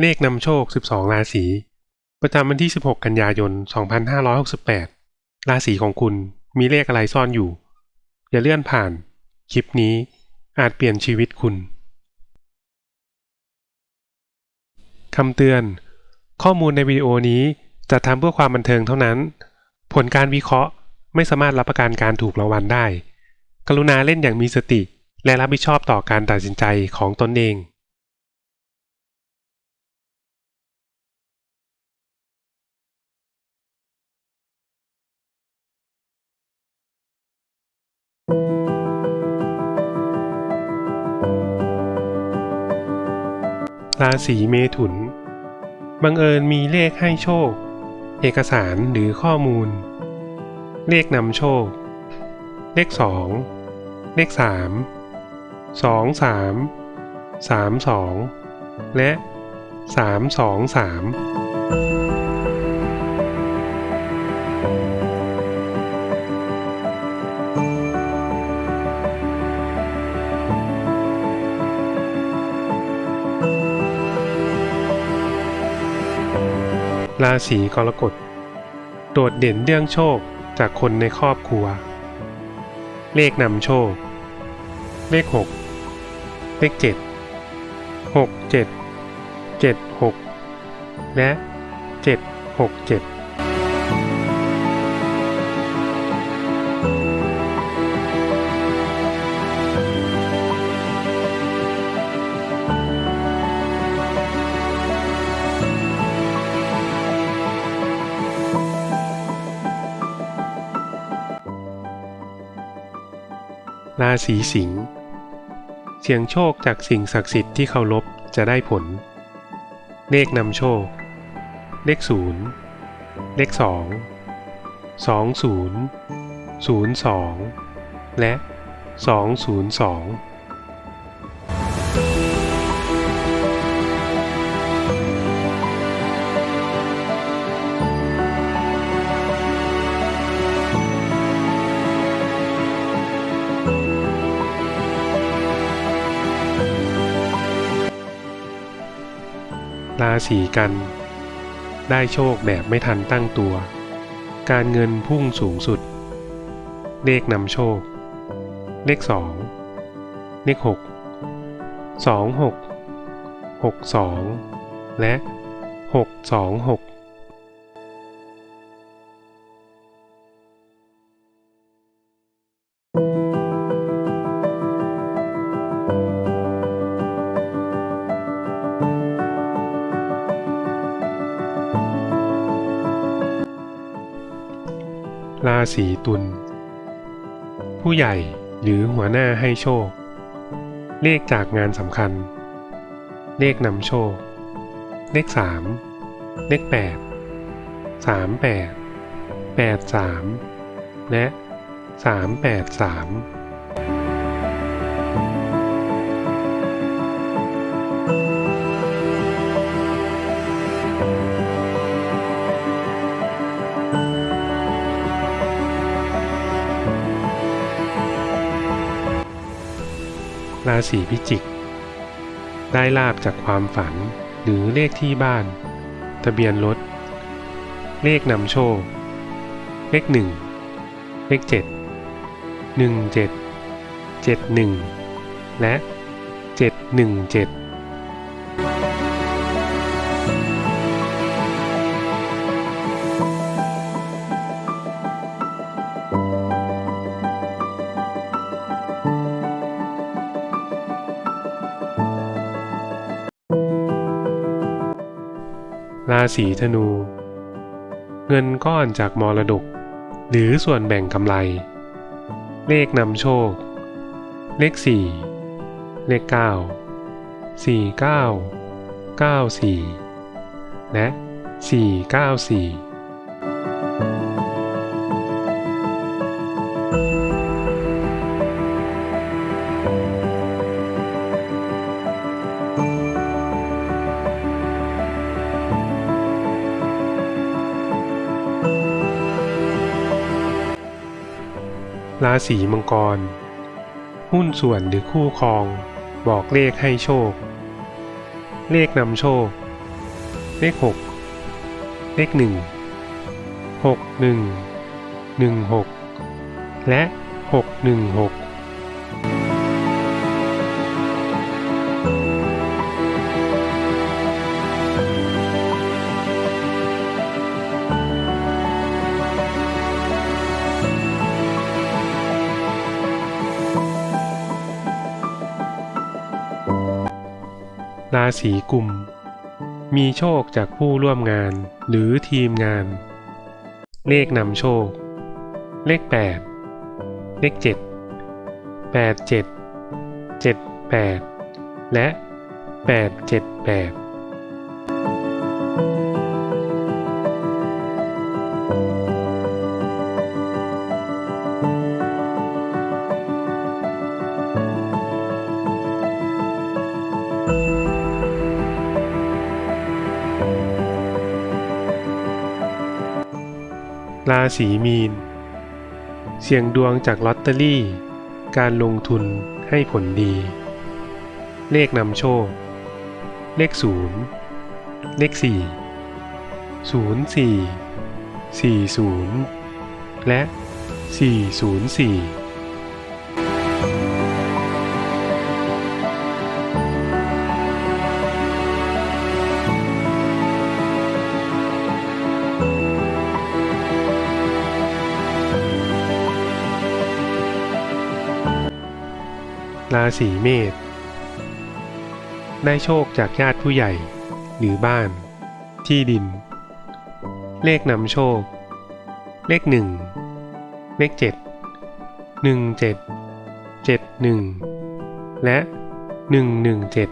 เลขนำโชค 12 ราศี ประจำวันที่ 16 กันยายน 2568 ราศีของคุณมีเลขอะไรซ่อนอยู่ อย่าเลื่อนผ่าน คลิปนี้อาจเปลี่ยนชีวิตคุณ คำเตือน ข้อมูลในวิดีโอนี้จะทำเพื่อความบันเทิงเท่านั้น ผลการวิเคราะห์ไม่สามารถรับประกันการถูกรางวัลได้ กรุณาเล่นอย่างมีสติ และรับผิดชอบต่อการตัดสินใจของตนเอง ราศีเมถุน บังเอิญมีเลขให้โชค เอกสารหรือข้อมูล เลขนำโชค เลขสองเลขสามสองสามสามสองและสามสองสาม ราศีกรกฎโดดเด่นเรื่องโชคจากคนในครอบครัว เลขนำโชค เลข 6 เลข 7 6 7 7 6 และ 7 6 7 ราศีสิงห์เสี่ยงโชคจากสิ่งศักดิ์สิทธิ์ที่เคารพจะได้ผล เลขนำโชค เลขศูนย์เลขสองสองศูนย์ศูนย์สองและสองศูนย์สอง ศีกัน ได้โชคแบบไม่ทันตั้งตัว การเงินพุ่งสูงสุด เลขนำโชค เลขสองเลขหกสองหกหกสองและหกสองหก ราศีตุล ผู้ใหญ่หรือหัวหน้าให้โชค เลขจากงานสำคัญ เลขนำโชค เลขสามเลขแปดสามแปดแปดสามและสามแปดสาม ราศีพิจิก ได้ลาบจากความฝันหรือเลขที่บ้าน ทะเบียนรถ เลขนำโชค เลขหนึ่งเลขเจ็ดหนึ่งเจ็ดเจ็ดหนึ่งและเจ็ดหนึ่งเจ็ด ราศีธนู เงินก้อนจากมรดก หรือส่วนแบ่งกำไร เลขนำโชค เลข 4 เลข 9 49 94 และ 494 ราศีมังกร หุ้นส่วนหรือคู่ครอง บอกเลขให้โชค เลขนำโชค เลข 6 เลข 1 6 1 1 6 และ 616 ราศีกุม มีโชคจากผู้ร่วมงานหรือทีมงาน เลขนำโชค เลข 8 เลข 7 8 7 7 8 และ 8 ราศีมีน เสี่ยงดวงจากลอตเตอรี่ การลงทุนให้ผลดี เลขนำโชค เลขศูนย์เลขสี่ศูนย์สี่สี่ศูนย์และสี่ศูนย์สี่ ราศีเมษได้โชคจากญาติผู้ใหญ่ หรือบ้าน ที่ดิน เลขนำโชค เลขหนึ่งเลขเจ็ดหนึ่งเจ็ดเจ็ดหนึ่งและหนึ่งหนึ่งเจ็ด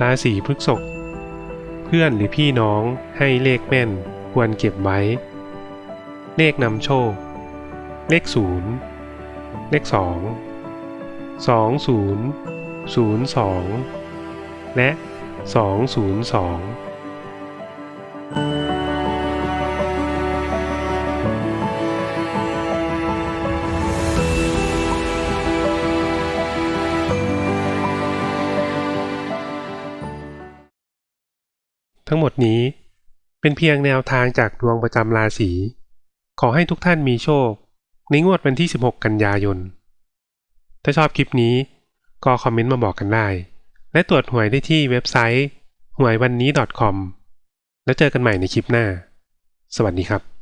ราศีพฤกษกเพื่อนหรือพี่น้องให้เลขแม่นควรเก็บไว้ เลขนำโชค เลขศูนย์เลขสองสองศูนย์ศูนย์สองและสองศูนย์สอง ทั้งหมดนี้เป็นเพียงแนวทางจากดวงประจำราศี ขอให้ทุกท่านมีโชค ในงวดวันที่ 16 กันยายน ถ้าชอบคลิปนี้ ก็คอมเมนต์มาบอกกันได้ และตรวจหวยได้ที่เว็บไซต์หวยวันนี้ .com แล้วเจอกันใหม่ในคลิปหน้า สวัสดีครับ